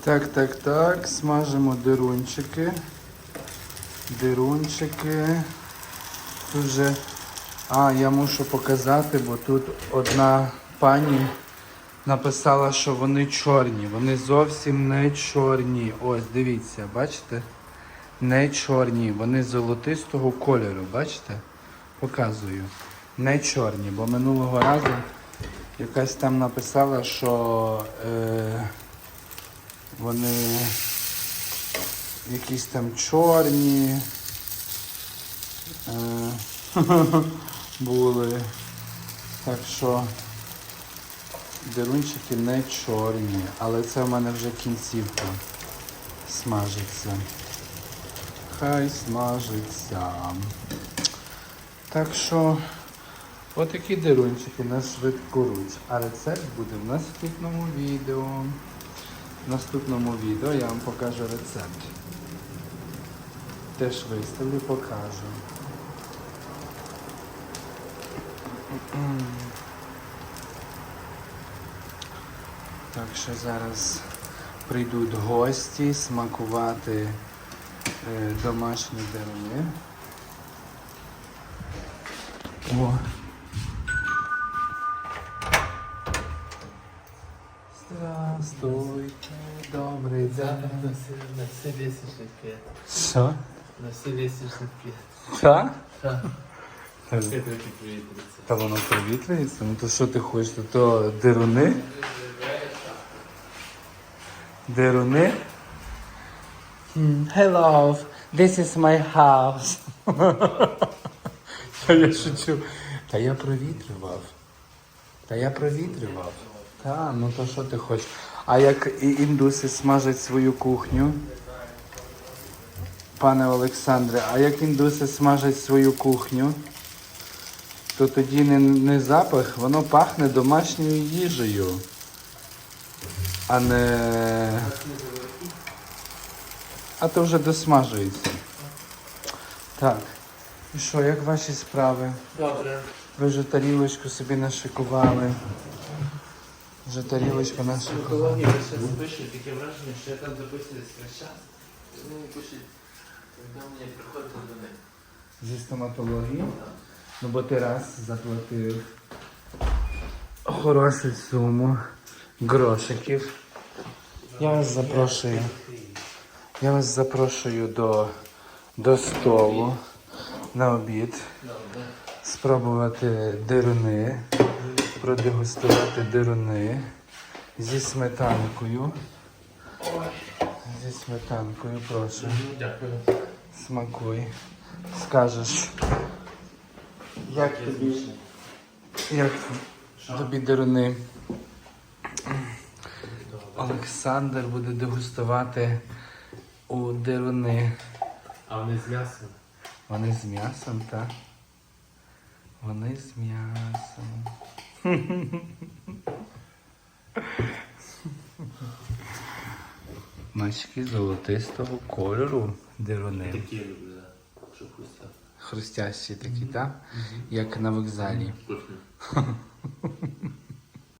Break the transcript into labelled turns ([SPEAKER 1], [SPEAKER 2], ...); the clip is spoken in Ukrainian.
[SPEAKER 1] Так, так, так. Смажимо дирунчики. Дирунчики. Тут вже. А, я мушу показати, бо тут одна пані написала, що вони чорні. Вони зовсім не чорні. Ось, дивіться, бачите? Не чорні. Вони золотистого кольору, бачите? Показую. Не чорні, бо минулого разу якась там написала, що е, вони якісь там чорні. Е, були. Так що дирунчики не чорні, але це в мене вже кінцівка смажиться. Хай смажиться. Так що отакі дирунчики на швидку руч. А рецепт буде в наступному відео. В наступному відео я вам покажу рецепт. Теж виставлю, покажу. Так що зараз прийдуть гості смакувати е, домашні деруни. О. Здравствуйте, добрий
[SPEAKER 2] Да,
[SPEAKER 1] день.
[SPEAKER 2] на все, на все лестничный пет.
[SPEAKER 1] Що?
[SPEAKER 2] На все лестничный пет.
[SPEAKER 1] Так?
[SPEAKER 2] Да.
[SPEAKER 1] Та-
[SPEAKER 2] Это как ветрица.
[SPEAKER 1] Та воно провітрюється? Ну то що ти хочеш? То, то деруни? Деруни? Hello, this is my house. Та я шучу. Та я провітрював. Та я провітрював. Та, ну то що ти хочеш? А як і індуси смажать свою кухню? Пане Олександре, а як індуси смажать свою кухню? то тоді не, не запах, воно пахне домашньою їжею, а не. А то вже досмажується. Так. І що, як ваші справи?
[SPEAKER 2] Добре.
[SPEAKER 1] Ви вже тарілочку собі нашикували. Вже тарілочку нашикували.
[SPEAKER 2] Екологія ще запише таке враження, що я там записую з Вони пишуть, коли мені приходить до них.
[SPEAKER 1] Зі стоматології. Ну бо ти раз заплатив хорошу суму грошиків. Я вас запрошую. Я вас запрошую до, до столу на обід. Спробувати дируни, продегустувати дируни зі сметанкою. Зі сметанкою, прошу.
[SPEAKER 2] Дякую.
[SPEAKER 1] Смакуй. Скажеш. Як тобі? Як тобі дируни? Олександр буде дегустувати у дируни.
[SPEAKER 2] А вони з м'ясом?
[SPEAKER 1] Вони з м'ясом, так? Вони з м'ясом. Мачки золотистого кольору дируни.
[SPEAKER 2] Такі я люблю, да. Щоб хруста.
[SPEAKER 1] Хрустящі такі, так? Як на вокзалі.
[SPEAKER 2] Вкусно.